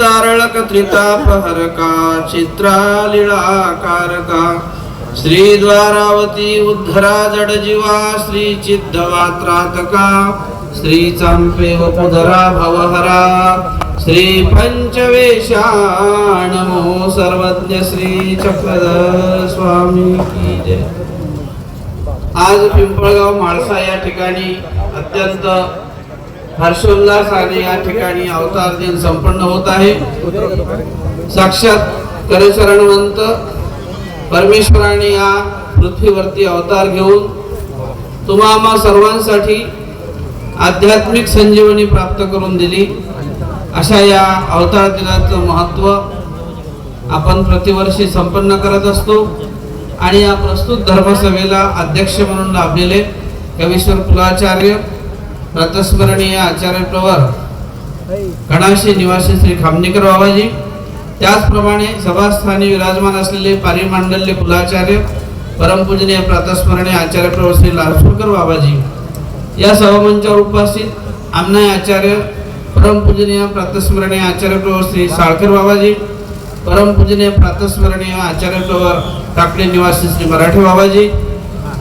तारळक त्रितापहरका चित्रालीळाकारका श्री द्वारावती उद्धरा जडजीवा श्री चिद्धवात्रातका श्री चांपे वपुधरा भवहरा श्री पंचवेशा नमो सर्वज्ञ श्री चक्रधर स्वामी की जय आज पिंपळगाव माळसा या ठिकाणी अत्यंत हर्षोल्लास आणि या ठिकाणी अवतार दिन संपन्न होत आहे. साक्षात करचरणवंत परमेश्वराने या पृथ्वीवरती अवतार घेऊन तुम्हा सर्वांसाठी आध्यात्मिक संजीवनी प्राप्त करून दिली. अशा या अवतार दिनाचं महत्त्व आपण प्रतिवर्षी संपन्न करत असतो आणि या प्रस्तुत धर्मसभेला अध्यक्ष म्हणून लाभलेले कवीश्वर कुलाचार्य प्रातस्मरणीय आचार्य प्रवर कणाशी निवासी श्री खामनेकर बाबाजी त्याचप्रमाणे सभास्थानी विराजमान असलेले पारिमांडल्य कुलाचार्य परमपूजनीय प्रातस्मरणीय आचार्य प्रवर श्री लासूरकर बाबाजी. या सभामंचावर उपस्थित आमनाय आचार्य परमपूजनीय प्रातस्मरणीय आचार्य प्रवर श्री साळकर बाबाजी परमपूजनीय प्रातस्मरणीय आचार्य प्रवर टाकले निवासी श्री मराठे बाबाजी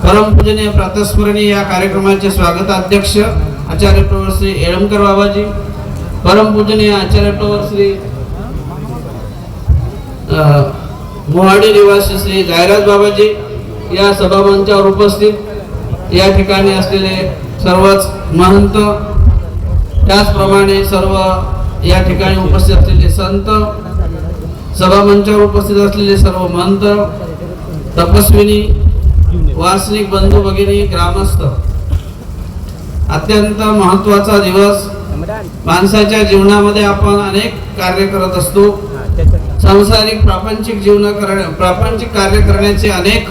परमपूजनीय प्रातस्मरणीय या कार्यक्रमाचे स्वागताध्यक्ष आचार्य प्रवर श्री येळमकर बाबाजी परमपूजनीय आचार्य प्रवर श्री मोहाडी निवासी श्री जायराज बाबाजी या सभामंचावर उपस्थित. या ठिकाणी असलेले सर्वच महंत त्याचप्रमाणे सर्व या ठिकाणी उपस्थित असलेले संत सभामंचावर उपस्थित असलेले सर्व महंत तपस्विनी वासनिक बंधू भगिनी ग्रामस्थ अत्यंत महत्त्वाचा दिवस. माणसाच्या जीवनामध्ये आपण अनेक कार्य करत असतो. सांसारिक प्रापंचिक जीवन करण्या प्रापंचिक कार्य करण्याचे अनेक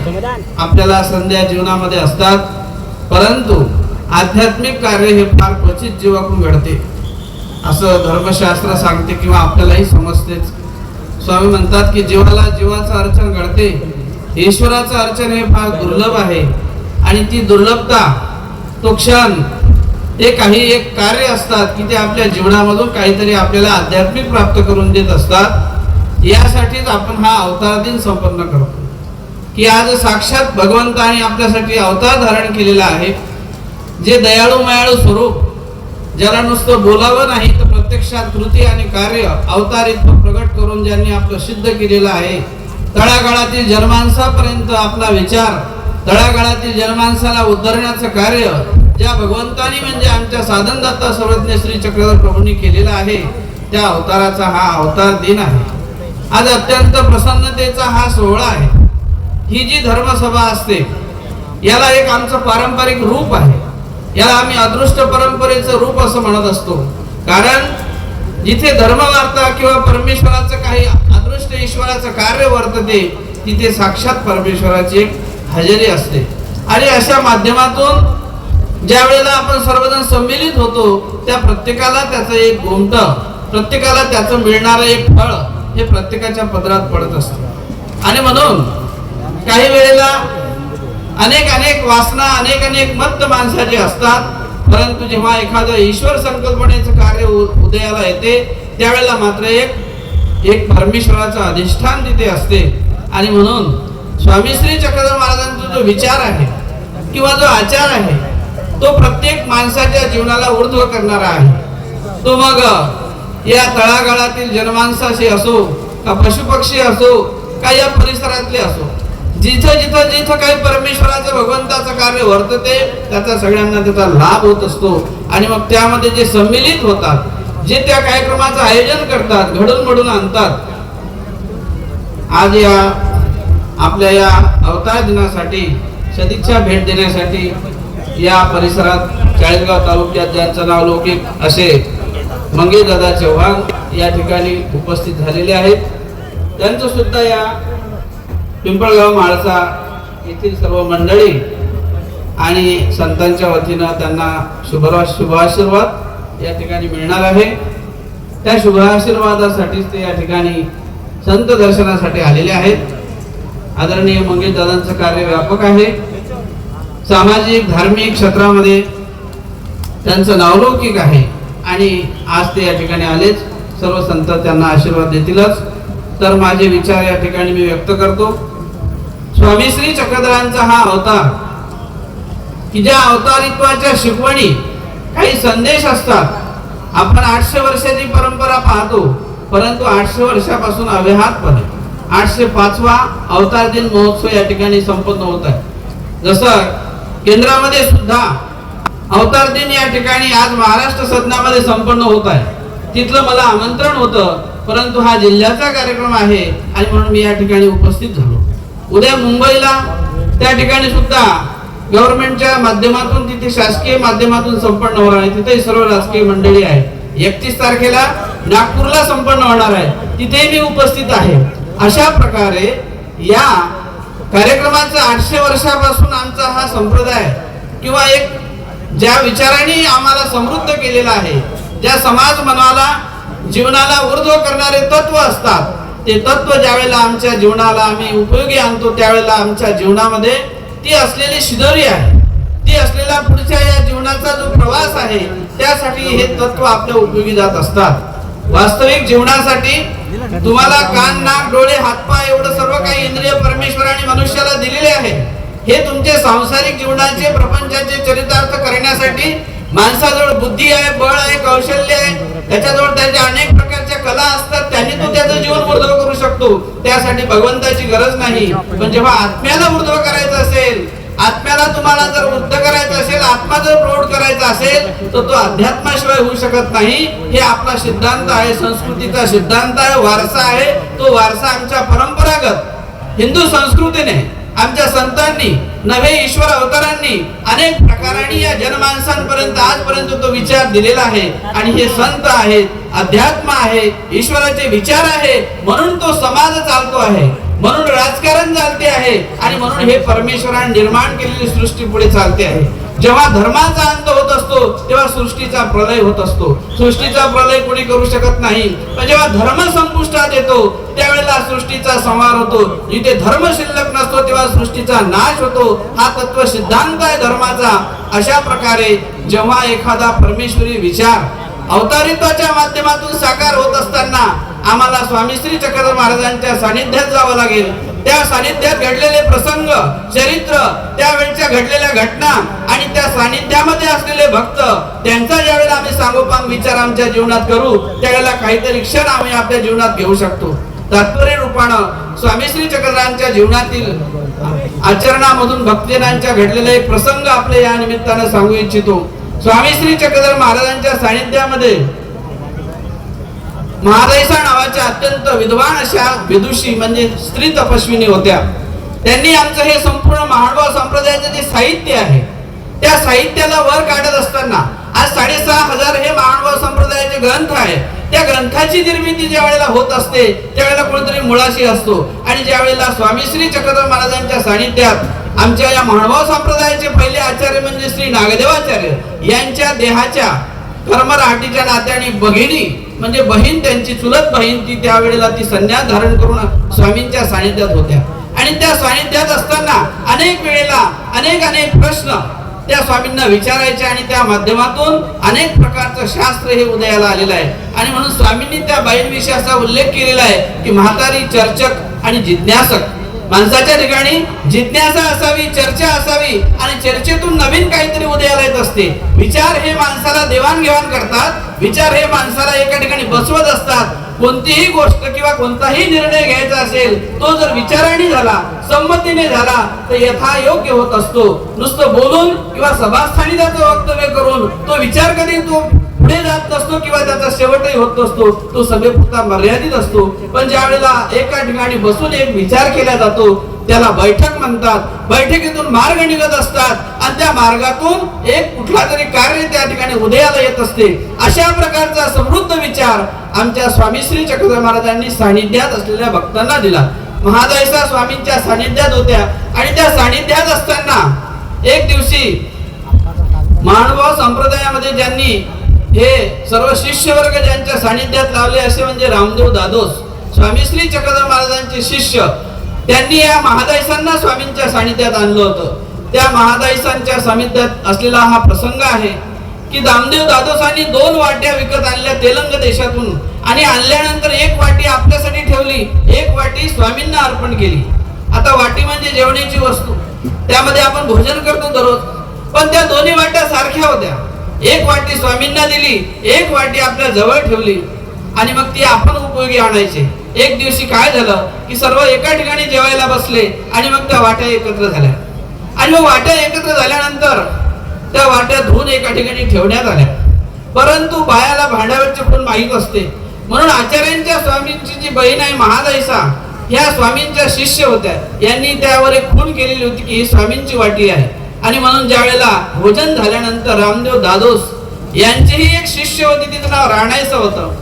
आपल्याला संध्या जीवनामध्ये असतात. परंतु आध्यात्मिक कार्य हे फार क्वचित जीवाकडून घडते. असं धर्मशास्त्र सांगते किंवा आपल्यालाही समजतेच. स्वामी म्हणतात की जीवाला जीवाचं अर्चन घडते. ईश्वराचं अर्चन हे फार दुर्लभ आहे. आणि ती दुर्लभता तो क्षण ते काही एक कार्य असतात की ते आपल्या जीवनामधून काहीतरी आपल्याला आध्यात्मिक प्राप्त करून देत असतात. यासाठीच आपण हा अवतार दिन संपन्न करतो. की आज साक्षात भगवंताने आपल्यासाठी अवतार धारण केलेला आहे. जे दयाळू मायाळू स्वरूप ज्याला नुसतं बोलावं नाही तर प्रत्यक्षात कृती आणि कार्य अवतारित्व प्रगट करून ज्यांनी आपलं सिद्ध केलेलं आहे. तळागाळातील जनमानसापर्यंत आपला विचार तळागाळातील जनमानसाला उद्धरण्याचं कार्य ज्या भगवंतानी म्हणजे आमच्या साधनदाता सर्वज्ञ श्री चक्रधर प्रभूंनी केलेला आहे त्या अवताराचा हा अवतार दिन आहे. आज अत्यंत प्रसन्नतेचा हा सोहळा आहे. ही जी धर्मसभा असते याला एक आमचं पारंपरिक रूप आहे. याला आम्ही अदृष्ट परंपरेचं रूप असं म्हणत असतो. कारण जिथे धर्मवार्ता किंवा परमेश्वराचं काही अदृष्ट ईश्वराचं कार्य वर्तते तिथे साक्षात परमेश्वराची एक हजेरी असते. आणि अशा माध्यमातून ज्या वेळेला आपण सर्वजण संमिलित होतो त्या प्रत्येकाला त्याचं एक गोमट प्रत्येकाला त्याचं मिळणारं एक फळ हे प्रत्येकाच्या पदरात पडत असतं. आणि म्हणून काही वेळेला अनेक अनेक वासना अनेक अनेक मत्त माणसाचे असतात. परंतु जेव्हा एखादं ईश्वर संकल्पनेचं कार्य उ- उदयाला येते त्यावेळेला मात्र एक एक परमेश्वराचं अधिष्ठान तिथे असते. आणि म्हणून स्वामी श्री चक्रधर महाराजांचा जो विचार आहे किंवा जो आचार आहे तो प्रत्येक माणसाच्या जीवनाला ऊर्ध्व करणारा आहे. तो मग या तळागाळातील जनमानसाशी असो का पशुपक्षी असो का या परिसरातले असो जिथं जिथं जिथं काही परमेश्वराचं भगवंताचं कार्य वर्तते त्याचा सगळ्यांना त्याचा लाभ होत असतो. आणि मग त्यामध्ये जे सम्मिलित होतात जे त्या कार्यक्रमाचं आयोजन करतात घडून घडून आणतात आज या आपल्या या अवतार दिनासाठी सदिच्छा भेट देण्यासाठी या परिसरात चाळीसगाव तालुक्यात ज्यांचं नाव लौकिक असे मंगेदादा चव्हाण या ठिकाणी उपस्थित झालेले आहेत. त्यांचं सुद्धा या पिंपळगाव माळसा येथील सर्व मंडळी आणि संतांच्या वतीनं त्यांना शुभरा शुभाशीर्वाद या ठिकाणी मिळणार आहे. त्या शुभाशीर्वादासाठीच ते या ठिकाणी संत दर्शनासाठी आलेले आहेत. आदरणीय मंगेश दादांचं कार्य व्यापक आहे. सामाजिक धार्मिक क्षेत्रामध्ये त्यांचं नावलौकिक आहे. आणि आज ते या ठिकाणी आलेच. सर्व संत त्यांना आशीर्वाद देतीलच. तर माझे विचार या ठिकाणी मी व्यक्त करतो. स्वामी श्री चक्रधरांचा हा अवतार की ज्या अवतारित्वाच्या शिकवणी काही संदेश असतात. आपण आठशे वर्षाची परंपरा पाहतो परंतु आठशे वर्षापासून अव्याहतपणे आठशे पाचवा अवतार दिन महोत्सव या ठिकाणी संपन्न होत आहे. जसं केंद्रामध्ये सुद्धा अवतार दिन या ठिकाणी आज महाराष्ट्र सदनामध्ये संपन्न होत आहे. तिथलं मला आमंत्रण होतं परंतु हा जिल्ह्याचा कार्यक्रम आहे आणि म्हणून मी या ठिकाणी उपस्थित झालो. उद्या मुंबईला त्या ठिकाणी सुद्धा गव्हर्नमेंटच्या माध्यमातून तिथे शासकीय माध्यमातून संपन्न होणार आहे. तिथेही सर्व राजकीय मंडळी आहे एकतीस तारखेला नागपूरला संपन्न होणार आहे. तिथेही मी उपस्थित आहे. अशा प्रकारे या कार्यक्रमाचा आठशे वर्षापासून आमचा हा संप्रदाय किंवा एक ज्या विचारांनी आम्हाला समृद्ध केलेला आहे ज्या समाज मनाला जीवनाला ऊर्ध्व करणारे तत्व असतात ते तत्व ज्यावेळेला आमच्या जीवनाला आम्ही उपयोगी आणतो त्यावेळेला आमच्या जीवनामध्ये ती असलेली शिदोरी आहे. ती असलेला पुढच्या या जीवनाचा जो प्रवास आहे त्यासाठी हे तत्व आपल्या उपयोगी जात असतात. वास्तविक जीवनासाठी तुम्हाला कान नाक डोळे हातपाय एवढं सर्व काही इंद्रिय परमेश्वराने मनुष्याला दिलेले आहे. हे तुमचे सांसारिक जीवनाचे प्रपंचाचे चरितार्थ करण्यासाठी माणसाजवळ बुद्धी आहे बळ आहे कौशल्य आहे. त्याच्याजवळ त्याच्या अनेक प्रकारच्या कला असतात त्यांनी तो त्याचं जीवन उर्ध्व करू शकतो. त्यासाठी भगवंताची गरज नाही. पण जेव्हा आत्म्याला उर्ध्व करायचं आत्म्याला तुम्हाला जर वृद्ध करायचं असेल आत्मा जर प्रौढ करायचा असेल तर तो अध्यात्माशिवाय होऊ शकत नाही. हे आपला सिद्धांत आहे संस्कृतीचा सिद्धांत आहे वारसा आहे. तो वारसा आमच्या परंपरागत हिंदू संस्कृतीने आमच्या संतांनी नवे ईश्वर अवतारांनी अनेक प्रकारांनी या जनमानसांपर्यंत आजपर्यंत तो विचार दिलेला आहे. आणि हे संत आहेत अध्यात्म आहे ईश्वराचे विचार आहे म्हणून तो समाज चालतो आहे. म्हणून राजकारण चालते आहे आणि म्हणून हे परमेश्वराने निर्माण केलेली सृष्टी पुढे चालते आहे. जेव्हा धर्माचा अंत होत असतो तेव्हा सृष्टीचा प्रलय होत असतो. सृष्टीचा प्रलय कोणी करू शकत नाही. पण जेव्हा धर्म संपुष्टात येतो त्यावेळेला सृष्टीचा संहार होतो. जिथे धर्म शिल्लक नसतो तेव्हा सृष्टीचा नाश होतो. हा तत्व सिद्धांत आहे धर्माचा. अशा प्रकारे जेव्हा एखादा परमेश्वरी विचार अवतारित्वाच्या माध्यमातून साकार होत असताना आम्हाला स्वामी श्री चक्रधर महाराजांच्या सानिध्यात जावं लागेल. त्या सानिध्यात घडलेले प्रसंग चरित्र त्यावेळच्या घडलेल्या घटना आणि त्या सानिध्यामध्ये असलेले भक्त त्यांचा ज्यावेळेला आम्ही सांगोपांग विचार आमच्या जीवनात करू त्यावेळेला काहीतरी क्षण आम्ही आपल्या जीवनात घेऊ शकतो. तात्पर्य रूपानं स्वामी श्री चक्रधरांच्या जीवनातील आचरणामधून भक्तजनांच्या घडलेले एक प्रसंग आपले या निमित्तानं सांगू इच्छितो. स्वामी श्री चक्रधर महाराजांच्या सानिध्यामध्ये महादैसा नावाच्या अत्यंत विद्वान अशा विदुषी म्हणजे स्त्री तपस्विनी होत्या. त्यांनी आमचं हे संपूर्ण महानुभाव संप्रदायाचं जे साहित्य आहे त्या साहित्याला वर काढत असताना आज साडेसहा हजार हे महानुभाव संप्रदायाचे ग्रंथ आहे. त्या ग्रंथाची निर्मिती ज्या वेळेला होत असते त्यावेळेला कुणीतरी मुळाशी असतो. आणि ज्या वेळेला स्वामी श्री चक्रधर महाराजांच्या सानिध्यात आमच्या या महानुभाव संप्रदायाचे पहिले आचार्य म्हणजे श्री नागदेवाचार्य. यांच्या देहाच्या कर्मराहाटीच्या नात्याने भगिनी म्हणजे बहीण त्यांची चुलत बहीण ती त्यावेळेला ती संन्यास धारण करून स्वामींच्या सानिध्यात होत्या. आणि त्या सानिध्यात असताना अनेक वेळेला अनेक अनेक प्रश्न त्या स्वामींना विचारायचे आणि त्या माध्यमातून अनेक प्रकारचं शास्त्र हे उदयाला आलेलं आहे. आणि म्हणून स्वामींनी त्या बाईंविषयी असा उल्लेख केलेला आहे की म्हातारी चर्चक आणि जिज्ञासक. माणसाच्या ठिकाणी जिज्ञासा असावी चर्चा असावी आणि चर्चेतून नवीन काहीतरी उदयाला येत असते. विचार हे माणसाला देवाणघेवाण करतात. विचार हे माणसाला एका ठिकाणी बसवत असतात. कोणतीही गोष्ट किंवा कोणताही निर्णय घ्यायचा असेल तो जर विचाराने झाला संमतीने झाला तर यथा योग्य होत असतो. नुसतं बोलून किंवा सभास्थानी त्याचं वक्तव्य करून तो विचार कधी तो पुढे जात नसतो किंवा त्याचा शेवटही होत नसतो तो सभेपुरता मर्यादित असतो. पण ज्या वेळेला एका ठिकाणी बसून एक विचार केला जातो त्याला बैठक म्हणतात. बैठकीतून मार्ग निघत असतात आणि त्या मार्गातून एक कुठला तरी कार्य त्या ठिकाणी उदयाला येत असते. अशा प्रकारचा समृद्ध विचार आमच्या स्वामी श्री चक्रधर महाराजांनी सानिध्यात असलेल्या भक्तांना दिला. महादयसा स्वामींच्या सानिध्यात होत्या आणि त्या सानिध्यात असताना एक दिवशी मानव संप्रदायामध्ये ज्यांनी हे सर्व शिष्य वर्ग ज्यांच्या सानिध्यात लावले असे म्हणजे रामदेव दादोस स्वामी श्री चक्रधर महाराजांचे शिष्य त्यांनी या महादायसांना स्वामींच्या सानिध्यात आणलं होतं. त्या महादायसांच्या सानिध्यात असलेला हा प्रसंग आहे की दामदेव दादोसांनी दोन वाट्या विकत आणल्या तेलंग देशातून आणि आणल्यानंतर एक वाटी आपल्यासाठी ठेवली एक वाटी स्वामींना अर्पण केली. आता वाटी म्हणजे जेवणाची वस्तू. त्यामध्ये आपण भोजन करतो दररोज. पण त्या दोन्ही वाट्या सारख्या होत्या. एक वाटी स्वामींना दिली एक वाटी आपल्या जवळ ठेवली. आणि मग ती आपण उपयोगी आणायचे. एक दिवशी काय झालं की सर्व एका ठिकाणी जेवायला बसले आणि मग त्या वाट्या एकत्र झाल्या. आणि मग वाट्या एकत्र झाल्यानंतर त्या वाट्या धुवून एका ठिकाणी ठेवण्यात आल्या. परंतु बायाला भांड्यावरचे खून माहीत असते. म्हणून आचार्यांच्या स्वामींची जी बहीण आहे महादैसा ह्या स्वामींच्या शिष्य होत्या. यांनी त्यावर एक खून केलेली होती की ही स्वामींची वाटी आहे. आणि म्हणून ज्या वेळेला भोजन झाल्यानंतर रामदेव दादोस यांचीही एक शिष्य होती तिचं नाव राणायचं होतं.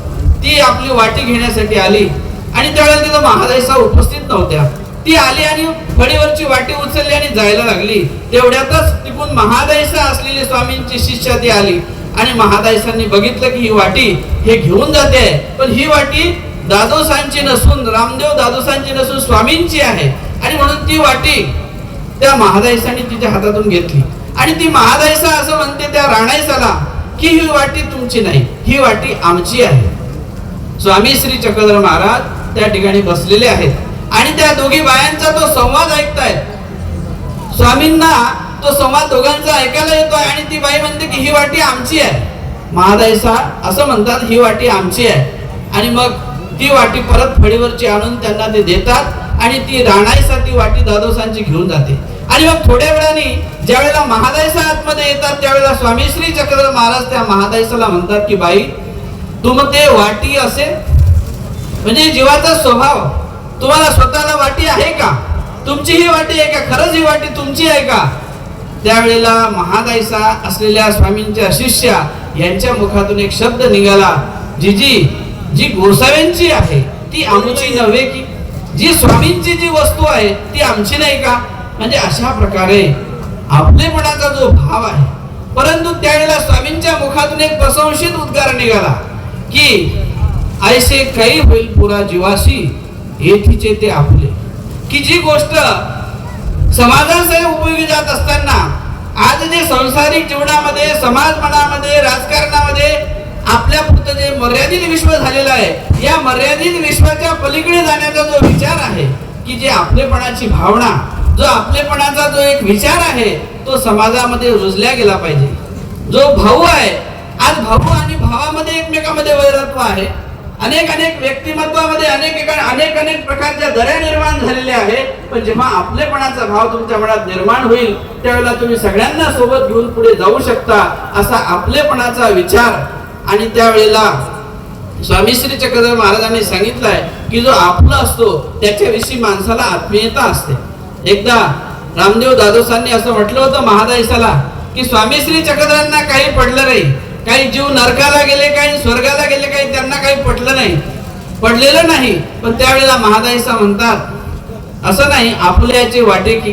ती आपली वाटी घेण्यासाठी आली. आणि त्यावेळेला तिथं महादेसा उपस्थित नव्हत्या. ती आली आणि फडीवरची वाटी उचलली आणि जायला लागली. तेवढ्यातच तिकून महादायसा असलेली स्वामींची शिष्या ती आली. आणि महादायसांनी बघितलं की ही वाटी हे घेऊन जाते पण ही वाटी दादोसांची नसून रामदेव दादोसांची नसून स्वामींची आहे. आणि म्हणून ती वाटी त्या महादाईसाने तिच्या हातातून घेतली. आणि ती महादायसा असं म्हणते त्या राणाईसाला की ही वाटी तुमची नाही ही वाटी आमची आहे. स्वामी श्री चक्रधर महाराज त्या ठिकाणी बसलेले आहेत. आणि त्या दोघी बायांचा तो संवाद ऐकतायत. स्वामींना तो संवाद दोघांचा ऐकायला येतोय आणि ती बाई म्हणते की ही वाटी आमची आहे. महादायसा असं म्हणतात ही वाटी आमची आहे. आणि मग ती वाटी परत फळीवरची आणून त्यांना ते देतात. आणि ती राणाईसा ती वाटी दादोसांची घेऊन जाते. आणि मग थोड्या वेळाने ज्या वेळेला महादायसा आतमध्ये येतात त्यावेळेला स्वामी श्री चक्रधर महाराज त्या महादायसाला म्हणतात की बाई तुम ते वाटी असेल म्हणजे जीवाचा स्वभाव तुम्हाला स्वतःला वाटी आहे का? तुमची ही वाटी आहे का? खरंच ही वाटी तुमची आहे का? त्यावेळेला महादायसा असलेल्या स्वामींच्या शिष्या यांच्या मुखातून एक शब्द निघाला. जी जी जी गोसाव्यांची आहे ती आमची नव्हे की? जी स्वामींची जी वस्तू आहे ती आमची नाही का? म्हणजे अशा प्रकारे आपलेपणाचा जो भाव आहे परंतु त्यावेळेला स्वामींच्या मुखातून एक प्रशंसित उद्गार निघाला की ऐसे काही होईल पुरा जीवाशी येथीचे ते आपले. की जी गोष्ट समाजासाठी उपयोगी जात असताना आज जे संसारिक जीवनामध्ये समाज मनामध्ये राजकारणामध्ये आपल्या पुरतं जे मर्यादित विश्व झालेलं आहे या मर्यादित विश्वाच्या पलीकडे जाण्याचा जो विचार आहे की जे आपलेपणाची भावना जो आपलेपणाचा जो एक विचार आहे तो समाजामध्ये रुजल्या गेला पाहिजे. जो भाऊ आहे आज भाऊ आणि भावामध्ये एकमेकामध्ये वैरत्व आहे. अनेक अनेक व्यक्तिमत्वामध्ये अनेक एका- अनेक अनेक प्रकारच्या दऱ्या निर्माण झालेल्या आहे. पण जेव्हा आपलेपणाचा भाव तुमच्या मनात निर्माण होईल त्यावेळेला तुम्ही सगळ्यांना सोबत घेऊन पुढे जाऊ शकता असा आपलेपणाचा विचार आणि त्यावेळेला स्वामी श्री चक्रधर महाराजांनी सांगितलंय की जो आपला असतो त्याच्याविषयी माणसाला आत्मीयता असते. एकदा रामदेव दादोसांनी असं म्हटलं होतं महादायसाला की स्वामी श्री चक्रधरांना काही पडलं नाही. काही जीव नरकाला गेले काही स्वर्गाला गेले काही त्यांना काही पटलं नाही. पडलेलं नाही. पण त्यावेळेला महादायसा म्हणतात असं नाही आपल्याचे वाटे की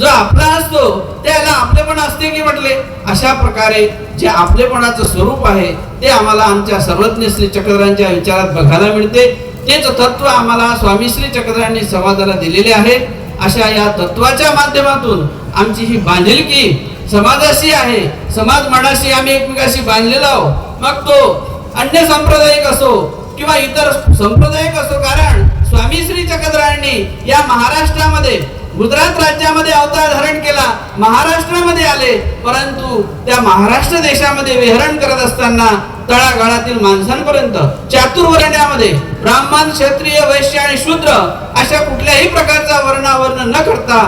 जो आपला असतो त्याला आपलेपण असते की म्हटले? अशा प्रकारे जे आपलेपणाचं स्वरूप आहे ते आम्हाला आमच्या सर्वज्ञ श्री चक्रधरांच्या विचारात बघायला मिळते. तेच तत्व आम्हाला स्वामी श्री चक्रधरांनी समाजाला दिलेले आहे. अशा या तत्वाच्या माध्यमातून आमची ही बांधिलकी समाजाशी आहे. समाज मनाशी आम्ही एकमेकाशी बांधलेला आहोत. मग तो अन्य सांप्रदायिक असो किंवा इतर संप्रदायिक असो कारण स्वामी श्री चक्रधरांनी या महाराष्ट्रामध्ये गुजरात राज्यामध्ये अवतार धारण केला महाराष्ट्रामध्ये आले. परंतु त्या महाराष्ट्र देशामध्ये विहरण करत असताना तळागाळातील माणसांपर्यंत चातुर्वर्ण्यामध्ये ब्राह्मण क्षत्रिय वैश्य आणि शूद्र अशा कुठल्याही प्रकारचा वर्णावर्ण न करता